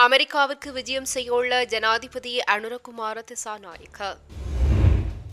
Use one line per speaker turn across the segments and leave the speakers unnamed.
அமெரிக்காவுக்கு விஜயம் செய்யவுள்ள ஜனாதிபதி அனுரகுமார திசாநாயக்க.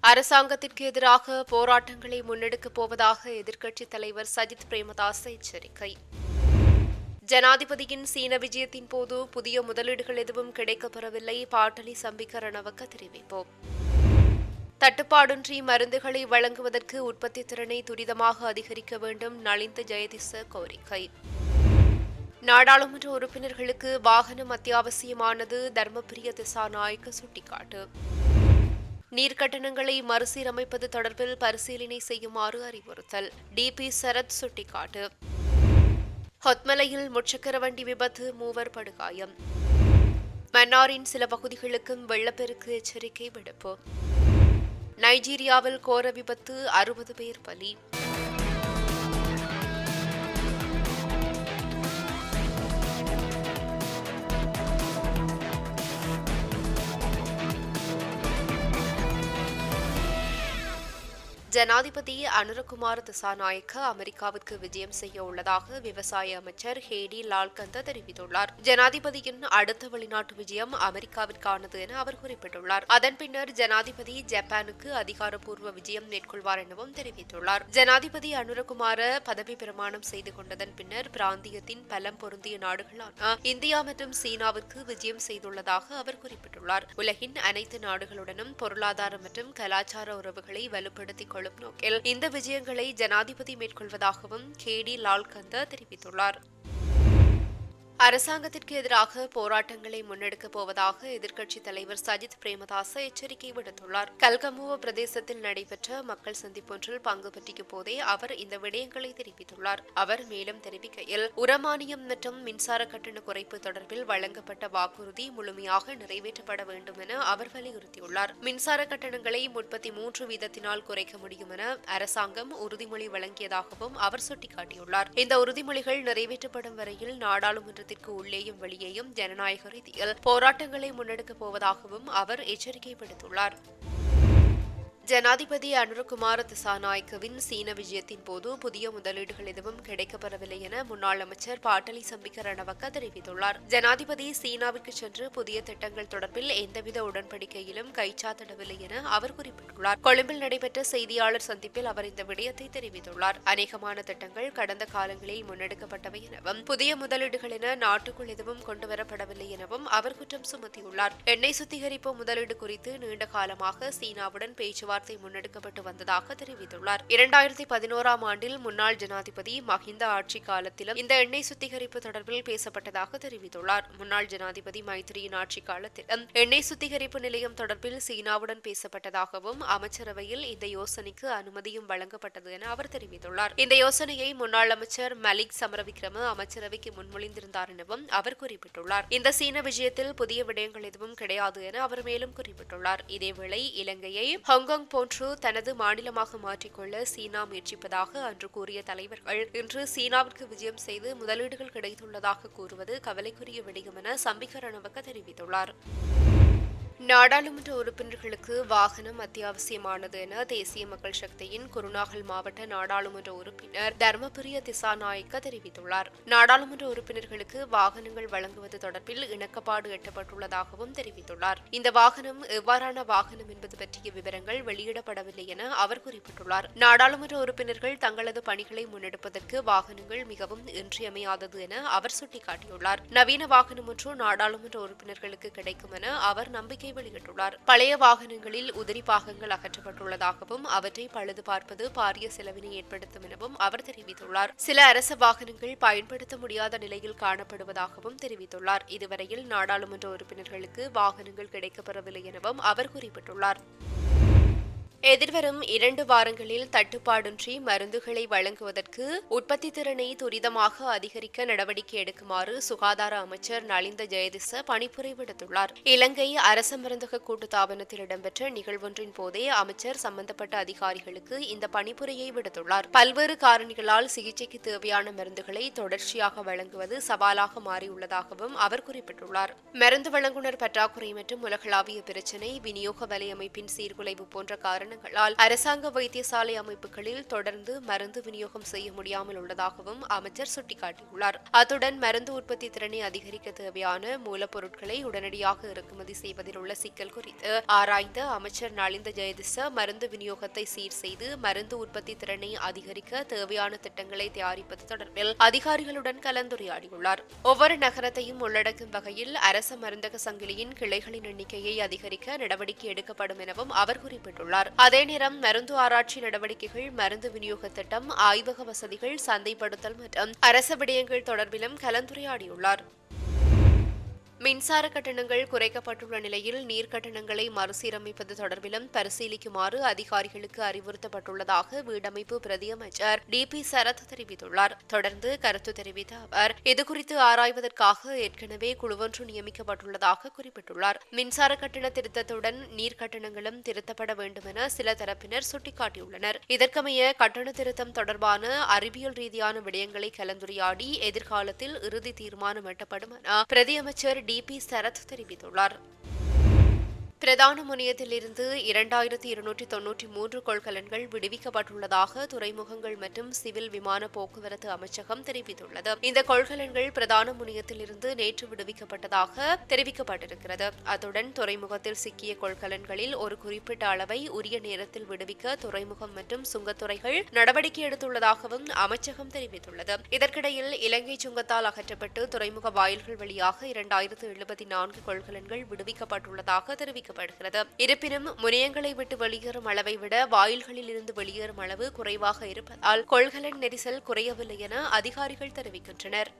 அரசாங்கத்திற்கு எதிராக போராட்டங்களை முன்னெடுக்கப் போவதாக எதிர்க்கட்சித் தலைவர் சஜித் பிரேமதாச எச்சரிக்கை. ஜனாதிபதியின் சீன விஜயத்தின் போது புதிய முதலீடுகள் எதுவும் கிடைக்கப்பெறவில்லை பாட்டலி சம்பிக்க ரணவக்க தெரிவிப்போம். தட்டுப்பாடின்றி மருந்துகளை வழங்குவதற்கு உற்பத்தி திறனை துரிதமாக அதிகரிக்க வேண்டும் நலிந்த ஜெயதிச கோரிக்கை. நாடாளுமன்ற உறுப்பினர்களுக்கு வாகனம் அத்தியாவசியமானது தர்மபிரிய திசாநாயக்க சுட்டிக்காட்டு. நீர்க்கட்டணங்களை மறுசீரமைப்பது தொடர்பில் பரிசீலனை செய்யுமாறு அறிவுறுத்தல். டிபி சரத் சுட்டிக்காட்டு. ஹொத்மலையில் முச்சக்கர வண்டி விபத்து மூவர் படுகாயம். மன்னாரின் சில பகுதிகளுக்கும் வெள்ளப்பெருக்கு எச்சரிக்கை விடுப்பு. நைஜீரியாவில் கோர விபத்து அறுபது பேர் பலி. ஜனாதிபதி அனுரகுமார் திசாநாயக்க அமெரிக்காவுக்கு விஜயம் செய்ய உள்ளதாக விவசாய அமைச்சர் ஹேடி லால்கந்த தெரிவித்துள்ளார். ஜனாதிபதியின் அடுத்த வெளிநாட்டு விஜயம் அமெரிக்காவிற்கானது என அவர் குறிப்பிட்டுள்ளார். அதன் பின்னர் ஜனாதிபதி ஜப்பானுக்கு அதிகாரப்பூர்வ விஜயம் மேற்கொள்வார் எனவும் தெரிவித்துள்ளார். ஜனாதிபதி அனுரகுமார பதவி பிரமாணம் செய்து கொண்டதன் பின்னர் பிராந்தியத்தின் பலம் பொருந்திய நாடுகளான இந்தியா மற்றும் சீனாவிற்கு விஜயம் செய்துள்ளதாக அவர் குறிப்பிட்டுள்ளார். உலகின் அனைத்து நாடுகளுடனும் பொருளாதார மற்றும் கலாச்சார உறவுகளை வலுப்படுத்திக் கொள்ளும் நோக்கில் இந்த விஜயங்களை ஜனாதிபதி மேற்கொள்வதாகவும் கே டி லால்கந்த தெரிவித்துள்ளார். அரசாங்கத்திற்கு எதிராக போராட்டங்களை முன்னெடுக்கப் போவதாக எதிர்க்கட்சித் தலைவர் சஜித் பிரேமதாச எச்சரிக்கை விடுத்துள்ளார். கல்கமுவ பிரதேசத்தில் நடைபெற்ற மக்கள் சந்திப்பொன்றில் பங்கு பற்றிய போதே அவர் இந்த விடயங்களை தெரிவித்துள்ளார். அவர் மேலும் தெரிவிக்கையில் உரமானியம் மற்றும் மின்சார கட்டண குறைப்பு தொடர்பில் வழங்கப்பட்ட வாக்குறுதி முழுமையாக நிறைவேற்றப்பட வேண்டும் என அவர் வலியுறுத்தியுள்ளார். மின்சார கட்டணங்களை முப்பத்தி மூன்று வீதத்தினால் குறைக்க முடியும் என அரசாங்கம் உறுதிமொழி வழங்கியதாகவும் அவர் சுட்டிக்காட்டியுள்ளார். இந்த உறுதிமொழிகள் நிறைவேற்றப்படும் வரையில் நாடாளுமன்ற மாநிலத்திற்கு உள்ளேயும் வெளியேயும் ஜனநாயக ரீதியில் போராட்டங்களை முன்னெடுக்கப் போவதாகவும் அவர் எச்சரிக்கை விடுத்துள்ளார் ஜனாதிபதி அனுரகுமார திசாநாயக்கவின் சீன விஜயத்தின் போது புதிய முதலீடுகள் எதுவும் கிடைக்கப்பெறவில்லை என முன்னாள் அமைச்சர் பாட்டலி சம்பிக்க ரணவக்க தெரிவித்துள்ளார். ஜனாதிபதி சீனாவிற்கு சென்று புதிய திட்டங்கள் தொடர்பில் எந்தவித உடன்படிக்கையிலும் கைச்சாத்திடவில்லை என அவர் குறிப்பிட்டுள்ளார். கொழும்பில் நடைபெற்ற செய்தியாளர் சந்திப்பில் அவர் இந்த விடயத்தை தெரிவித்துள்ளார். அநேகமான திட்டங்கள் கடந்த காலங்களில் முன்னெடுக்கப்பட்டவை எனவும் புதிய முதலீடுகள் என நாட்டுக்குள் எதுவும் கொண்டுவரப்படவில்லை எனவும் அவர் குற்றம் சுமத்தியுள்ளார். எண்ணெய் சுத்திகரிப்பு முதலீடு குறித்து நீண்ட காலமாக சீனாவுடன் பேச்சுவார்த்தை பேச்சுவார்த்தை முன்னெடுக்கப்பட்டு வந்ததாக தெரிவித்துள்ளார். இரண்டாயிரத்தி பதினோராம் ஆண்டில் முன்னாள் ஜனாதிபதி மஹிந்த ஆட்சி காலத்திலும் இந்த எண்ணெய் சுத்திகரிப்பு தொடர்பில் பேசப்பட்டதாக தெரிவித்துள்ளார். முன்னாள் ஜனாதிபதி மைத்திரியின் ஆட்சி காலத்திலும் எண்ணெய் சுத்திகரிப்பு நிலையம் தொடர்பில் சீனாவுடன் பேசப்பட்டதாகவும் அமைச்சரவையில் இந்த யோசனைக்கு அனுமதியும் வழங்கப்பட்டது என அவர் தெரிவித்துள்ளார். இந்த யோசனையை முன்னாள் அமைச்சர் மலிக் சமரவிக்ரம அமைச்சரவைக்கு முன்மொழிந்திருந்தார் எனவும் அவர் குறிப்பிட்டுள்ளார். இந்த சீன விஜயத்தில் புதிய விடயங்கள் எதுவும் கிடையாது என அவர் மேலும் குறிப்பிட்டுள்ளார். இதேவேளை இலங்கையை ஹாங்காங் போன்று தனது மாநிலமாக மாற்றிக்கொள்ள சீனா முயற்சிப்பதாக அன்று கூறிய தலைவர்கள் இன்று சீனாவிற்கு விஜயம் செய்து முதலீடுகள் கிடைத்துள்ளதாக கூறுவது கவலைக்குரிய விடயம் என சம்பிக ரணவக்க தெரிவித்துள்ளார். நாடாளுமன்ற உறுப்பினர்களுக்கு வாகனம் அத்தியாவசியமானது என தேசிய மக்கள் சக்தியின் குருநாகல் மாவட்ட நாடாளுமன்ற உறுப்பினர் தர்மபிரிய திசாநாயக்க தெரிவித்துள்ளார். நாடாளுமன்ற உறுப்பினர்களுக்கு வாகனங்கள் வழங்குவது தொடர்பில் இணக்கப்பாடு எட்டப்பட்டுள்ளதாகவும் தெரிவித்துள்ளார். இந்த வாகனம் எவ்வாறான வாகனம் என்பது பற்றிய விவரங்கள் வெளியிடப்படவில்லை என அவர் குறிப்பிட்டுள்ளார். நாடாளுமன்ற உறுப்பினர்கள் தங்களது பணிகளை முன்னெடுப்பதற்கு வாகனங்கள் மிகவும் இன்றியமையாதது என அவர் சுட்டிக்காட்டியுள்ளார். நவீன வாகனம் ஒன்று நாடாளுமன்ற உறுப்பினர்களுக்கு கிடைக்கும் என அவர் நம்பிக்கை வெளியிட்டுள்ளார். பழைய வாகனங்களில் உதிரி பாகங்கள் அகற்றப்பட்டுள்ளதாகவும் அவற்றை பழுது பார்ப்பது பாரிய செலவினை ஏற்படுத்தும் எனவும் அவர் தெரிவித்துள்ளார். சில அரசு வாகனங்கள் பயன்படுத்த முடியாத நிலையில் காணப்படுவதாகவும் தெரிவித்துள்ளார். இதுவரையில் நாடாளுமன்ற உறுப்பினர்களுக்கு வாகனங்கள் கிடைக்கப்பெறவில்லை எனவும் அவர் குறிப்பிட்டுள்ளார். எதிர்வரும் இரண்டு வாரங்களில் தட்டுப்பாடின்றி மருந்துகளை வழங்குவதற்கு உற்பத்தி திறனை துரிதமாக அதிகரிக்க நடவடிக்கை எடுக்குமாறு சுகாதார அமைச்சர் நலிந்த ஜெயதிச பணிப்புரை விடுத்துள்ளார். இலங்கை அரச மருந்தக கூட்டுத்தாபனத்தில் இடம்பெற்ற நிகழ்வொன்றின் போதே அமைச்சர் சம்பந்தப்பட்ட அதிகாரிகளுக்கு இந்த பணிப்புரையை விடுத்துள்ளார். பல்வேறு காரணிகளால் சிகிச்சைக்கு தேவையான மருந்துகளை தொடர்ச்சியாக வழங்குவது சவாலாக மாறியுள்ளதாகவும் அவர் குறிப்பிட்டுள்ளார். மருந்து வழங்குனர் பற்றாக்குறை மற்றும் உலகளாவிய பிரச்சினை விநியோக வலையமைப்பின் சீர்குலைவு போன்ற காரணம் காரணங்களால் அரசாங்க வைத்தியசாலை அமைப்புகளில் தொடர்ந்து மருந்து விநியோகம் செய்ய முடியாமல் உள்ளதாகவும் அமைச்சர் சுட்டிக்காட்டியுள்ளார். அத்துடன் மருந்து உற்பத்தி திறனை அதிகரிக்க தேவையான மூலப்பொருட்களை உடனடியாக இறக்குமதி செய்வதில் உள்ள சிக்கல் குறித்து ஆராய்ந்த அமைச்சர் நலிந்த ஜெயதிச மருந்து விநியோகத்தை சீர் செய்து மருந்து உற்பத்தி திறனை அதிகரிக்க தேவையான திட்டங்களை தயாரிப்பது தொடர்பில் அதிகாரிகளுடன் கலந்துரையாடியுள்ளார். ஒவ்வொரு நகரத்தையும் உள்ளடக்கும் வகையில் அரச மருந்தக சங்கிலியின் கிளைகளின் எண்ணிக்கையை அதிகரிக்க நடவடிக்கை எடுக்கப்படும் எனவும் அவர் குறிப்பிட்டுள்ளார். அதே நேரம் மருந்து ஆராய்ச்சி நடவடிக்கைகள் மருந்து விநியோக திட்டம் ஆய்வக வசதிகள் சந்தைப்படுத்தல் மற்றும் அரச விடயங்கள் தொடர்பிலும் கலந்துரையாடியுள்ளார். மின்சார கட்டணங்கள் குறைக்கப்பட்டுள்ள நிலையில் நீர் கட்டணங்களை மறுசீரமைப்பது தொடர்பிலும் பரிசீலிக்குமாறு அதிகாரிகளுக்கு அறிவுறுத்தப்பட்டுள்ளதாக வீடமைப்பு பிரதியமைச்சர் டி பி சரத் தெரிவித்துள்ளார். தொடர்ந்து கருத்து தெரிவித்த அவர் இதுகுறித்து ஆராய்வதற்காக ஏற்கனவே குழுவொன்று நியமிக்கப்பட்டுள்ளதாக குறிப்பிட்டுள்ளார். மின்சார கட்டண திருத்தத்துடன் நீர் கட்டணங்களும் திருத்தப்பட வேண்டும் என சில தரப்பினர் சுட்டிக்காட்டியுள்ளனர். இதற்கமைய கட்டண திருத்தம் தொடர்பான அறிவியல் ரீதியான விடயங்களை கலந்துரையாடி எதிர்காலத்தில் இறுதி தீர்மானம் எட்டப்படும் என பிரதியமைச்சர் டி பி சரத் தெரிவித்துள்ளார். பிரதான முனையத்திலிருந்து இரண்டாயிரத்தி இருநூற்றி தொன்னூற்றி மூன்று கொள்கலன்கள் விடுவிக்கப்பட்டுள்ளதாக துறைமுகங்கள் மற்றும் சிவில் விமான போக்குவரத்து அமைச்சகம் தெரிவித்துள்ளது. இந்த கொள்கலன்கள் பிரதான முனையத்திலிருந்து நேற்று விடுவிக்கப்பட்டதாக தெரிவிக்கப்பட்டிருக்கிறது. அத்துடன் துறைமுகத்தில் சிக்கிய கொள்கலன்களில் ஒரு குறிப்பிட்ட அளவை உரிய நேரத்தில் விடுவிக்க துறைமுகம் மற்றும் சுங்கத்துறைகள் நடவடிக்கை எடுத்துள்ளதாகவும் அமைச்சகம் தெரிவித்துள்ளது. இதற்கிடையில் இலங்கை சுங்கத்தால் அகற்றப்பட்டு துறைமுக வாயில்கள் வழியாக இரண்டாயிரத்து எழுபத்தி நான்கு கொள்கலன்கள் விடுவிக்கப்பட்டுள்ளதாக தெரிவிக்கப்பட்டது தெரிவிக்கப்படுகிறது இருப்பினும் முனையங்களை விட்டு வெளியேறும் அளவை விட வாயில்களில் இருந்து வெளியேறும் அளவு குறைவாக இருப்பதால் கொள்கலன் நெரிசல் குறையவில்லை என அதிகாரிகள் தெரிவிக்கின்றனர்.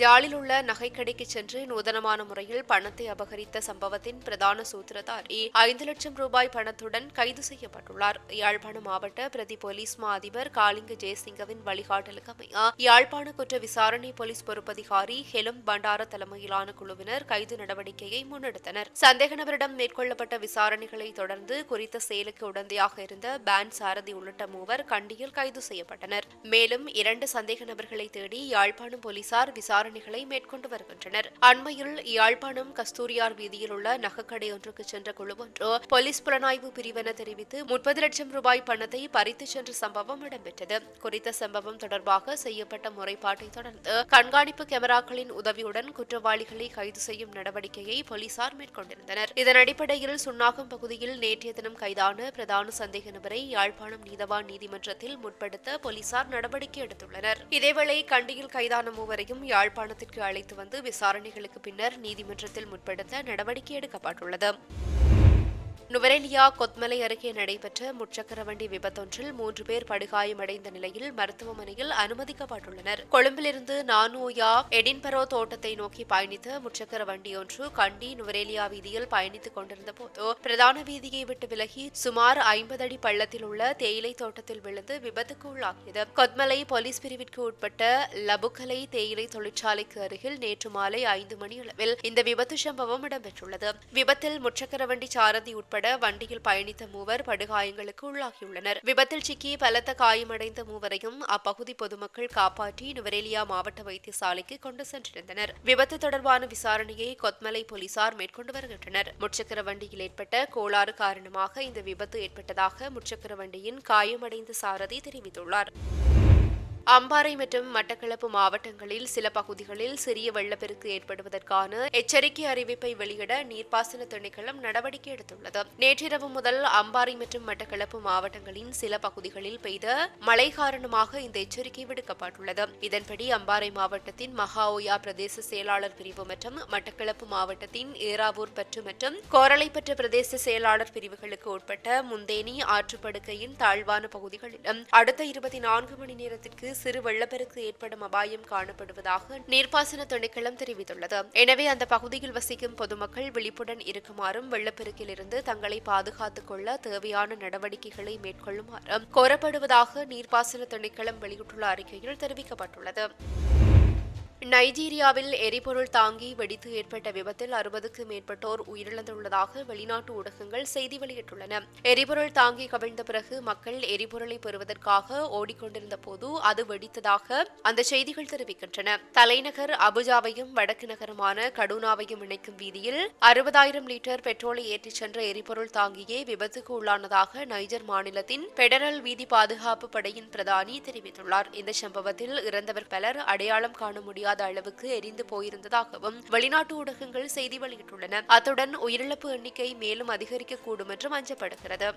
ஜாலில் உள்ள நகைக்கடைக்கு சென்று நூதனமான முறையில் பணத்தை அபகரித்த சம்பவத்தின் பிரதான சூத்திரதாரி ஐந்து லட்சம் ரூபாய் பணத்துடன் கைது செய்யப்பட்டுள்ளார். யாழ்ப்பாணம் மாவட்ட பிரதி போலீஸ் மா அதிபர் காளிங்க ஜெயசிங்கவின் வழிகாட்டலுக்கு அமைய. யாழ்ப்பாண குற்ற விசாரணை போலீஸ் பொறுப்பதிகாரி ஹெலும் பண்டார தலைமையிலான குழுவினர் கைது நடவடிக்கையை முன்னெடுத்தனர். சந்தேக நபரிடம் மேற்கொள்ளப்பட்ட விசாரணைகளை தொடர்ந்து குறித்த செயலுக்கு உடந்தையாக இருந்த பேன் சாரதி உள்ளிட்ட மூவர் கண்டியில் கைது செய்யப்பட்டனர். மேலும் இரண்டு சந்தேக நபர்களை தேடி யாழ்ப்பாணம் போலீசார் விசாரணை விசாரணைகளை மேற்கொண்டு வருகின்றனர். அண்மையில் யாழ்ப்பாணம் கஸ்தூரியார் வீதியில் உள்ள நகைக்கடை ஒன்றுக்கு சென்ற குழு ஒன்று போலீஸ் புலனாய்வு பிரிவென தெரிவித்து முப்பது லட்சம் ரூபாய் பணத்தை பறித்து சென்ற சம்பவம் இடம்பெற்றது. குறித்த சம்பவம் தொடர்பாக செய்யப்பட்ட முறைப்பாட்டை தொடர்ந்து கண்காணிப்பு கேமராக்களின் உதவியுடன் குற்றவாளிகளை கைது செய்யும் நடவடிக்கையை போலீசார் மேற்கொண்டிருந்தனர். இதன் அடிப்படையில் சுன்னாகம் பகுதியில் நேற்றைய தினம் கைதான பிரதான சந்தேக நபரை யாழ்ப்பாணம் நீதவான் நீதிமன்றத்தில் முற்படுத்த போலீசார் நடவடிக்கை எடுத்துள்ளனர். இதேவேளை கண்டியில் கைதான மூவரையும் யாழ் யாழ்ப்பாணத்திற்கு அழைத்து வந்து விசாரணைகளுக்கு பின்னர் நீதிமன்றத்தில் முற்படுத்த நடவடிக்கை எடுக்கப்பட்டுள்ளது. நுவரெலியா கொத்மலை அருகே நடைபெற்ற முச்சக்கர வண்டி விபத்தொன்றில் மூன்று பேர் படுகாயமடைந்த நிலையில் மருத்துவமனையில் அனுமதிக்கப்பட்டுள்ளனர். கொழும்பிலிருந்து நானூயா எடின்பரோ தோட்டத்தை நோக்கி பயணித்த முச்சக்கர வண்டியொன்று கண்டி நுவரேலியா வீதியில் பயணித்துக் கொண்டிருந்த போது பிரதான வீதியை விட்டு விலகி சுமார் ஐம்பது அடி பள்ளத்தில் உள்ள தேயிலை தோட்டத்தில் விழுந்து விபத்துக்கு உள்ளாகியது. கொத்மலை போலீஸ் பிரிவிற்கு உட்பட்ட லபுக்கலை தேயிலை தொழிற்சாலைக்கு அருகில் நேற்று மாலை ஐந்து மணி அளவில் இந்த விபத்து சம்பவம் இடம்பெற்றுள்ளது. விபத்தில் முச்சக்கர வண்டி சாரதி உட்பட உட்பட வண்டியில் பயணித்த மூவர் படுகாயங்களுக்கு உள்ளாகியுள்ளனர். விபத்தில் சிக்கி பலத்த காயமடைந்த மூவரையும் அப்பகுதி பொதுமக்கள் காப்பாற்றி நுவரேலியா மாவட்ட வைத்தியசாலைக்கு கொண்டு சென்றிருந்தனர். விபத்து தொடர்பான விசாரணையை கொத்மலை போலீசார் மேற்கொண்டு வருகின்றனர். முச்சக்கர வண்டியில் ஏற்பட்ட கோளாறு காரணமாக இந்த விபத்து ஏற்பட்டதாக முச்சக்கர வண்டியின் காயமடைந்த சாரதி தெரிவித்துள்ளார். அம்பாறை மற்றும் மட்டக்களப்பு மாவட்டங்களில் சில பகுதிகளில் சிறிய வெள்ளப்பெருக்கு ஏற்படுவதற்கான எச்சரிக்கை அறிவிப்பை வெளியிட நீர்ப்பாசன திணைக்களம் நடவடிக்கை எடுத்துள்ளது. நேற்றிரவு முதல் அம்பாறை மற்றும் மட்டக்களப்பு மாவட்டங்களின் சில பகுதிகளில் பெய்த மழை காரணமாக இந்த எச்சரிக்கை விடுக்கப்பட்டுள்ளது. இதன்படி அம்பாறை மாவட்டத்தின் மகாஓயா பிரதேச செயலாளர் பிரிவு மற்றும் மட்டக்களப்பு மாவட்டத்தின் ஏராவூர் பற்று மற்றும் கோரளைப்பற்று பிரதேச செயலாளர் பிரிவுகளுக்கு உட்பட்ட முந்தேனி ஆற்றுப்படுக்கையின் தாழ்வான பகுதிகளிலும் அடுத்த இருபத்தி நான்கு மணி நேரத்திற்கு சிறு வெள்ளப்பெருக்கு ஏற்படும் அபாயம் காணப்படுவதாக நீர்ப்பாசன திணைக்களம் தெரிவித்துள்ளது. எனவே அந்த பகுதியில் வசிக்கும் பொதுமக்கள் விழிப்புடன் இருக்குமாறும் வெள்ளப்பெருக்கில் இருந்து தங்களை பாதுகாத்துக் கொள்ள தேவையான நடவடிக்கைகளை மேற்கொள்ளுமாறும் கோரப்படுவதாக நீர்ப்பாசன திணைக்களம் வெளியிட்டுள்ள அறிக்கையில் தெரிவிக்கப்பட்டுள்ளது. நைஜீரியாவில் எரிபொருள் தாங்கி வெடித்து ஏற்பட்ட விபத்தில் அறுபதுக்கும் மேற்பட்டோர் உயிரிழந்துள்ளதாக வெளிநாட்டு ஊடகங்கள் செய்தி வெளியிட்டுள்ளன. எரிபொருள் தாங்கி கவிழ்ந்த பிறகு மக்கள் எரிபொருளை பெறுவதற்காக ஓடிக்கொண்டிருந்த போது அது வெடித்ததாக அந்த செய்திகள் தெரிவிக்கின்றன. தலைநகர் அபுஜாவையும் வடக்கு நகரமான கடூனாவையும் இணைக்கும் வீதியில் அறுபதாயிரம் லிட்டர் பெட்ரோலை ஏற்றிச் சென்ற எரிபொருள் தாங்கியே விபத்துக்கு உள்ளானதாக நைஜர் மாநிலத்தின் பெடரல் வீதி பாதுகாப்பு படையின் பிரதானி தெரிவித்துள்ளார். இந்த சம்பவத்தில் இறந்தவர் பலர் அடையாளம் காண முடியாது அளவுக்கு எரிந்து போயிருந்ததாகவும் வெளிநாட்டு ஊடகங்கள் செய்தி வெளியிட்டுள்ளன. அத்துடன் உயிரிழப்பு எண்ணிக்கை மேலும் அதிகரிக்கக்கூடும் என்றும் அஞ்சப்படுகிறது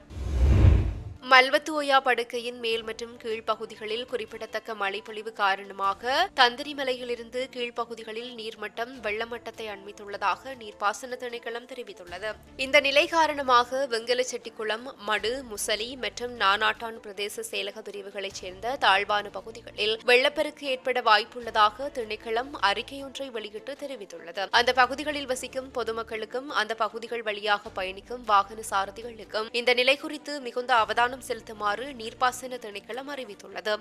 மல்வத்துவோயா படுக்கையின் மேல் மற்றும் கீழ்ப்பகுதிகளில் குறிப்பிடத்தக்க மழைப்பொழிவு காரணமாக தந்திரி மலையிலிருந்து கீழ்ப்பகுதிகளில் நீர்மட்டம் வெள்ளமட்டத்தை அண்மித்துள்ளதாக நீர்ப்பாசன திணைக்களம் தெரிவித்துள்ளது. இந்த நிலை காரணமாக வெங்கலச்செட்டிக்குளம் மடு முசலி மற்றும் நானாட்டான் பிரதேச செயலக பிரிவுகளைச் சேர்ந்த தாழ்வான பகுதிகளில் வெள்ளப்பெருக்கு ஏற்பட வாய்ப்புள்ளதாக திணைக்களம் அறிக்கையொன்றை வெளியிட்டு தெரிவித்துள்ளது. அந்த பகுதிகளில் வசிக்கும் பொதுமக்களுக்கும் அந்த பகுதிகள் வழியாக பயணிக்கும் வாகன சாரதிகளுக்கும் இந்த நிலை குறித்து மிகுந்த அவதானம் செலுத்துமாறு நீர்ப்பாசன திணைக்களம் அறிவித்துள்ளது.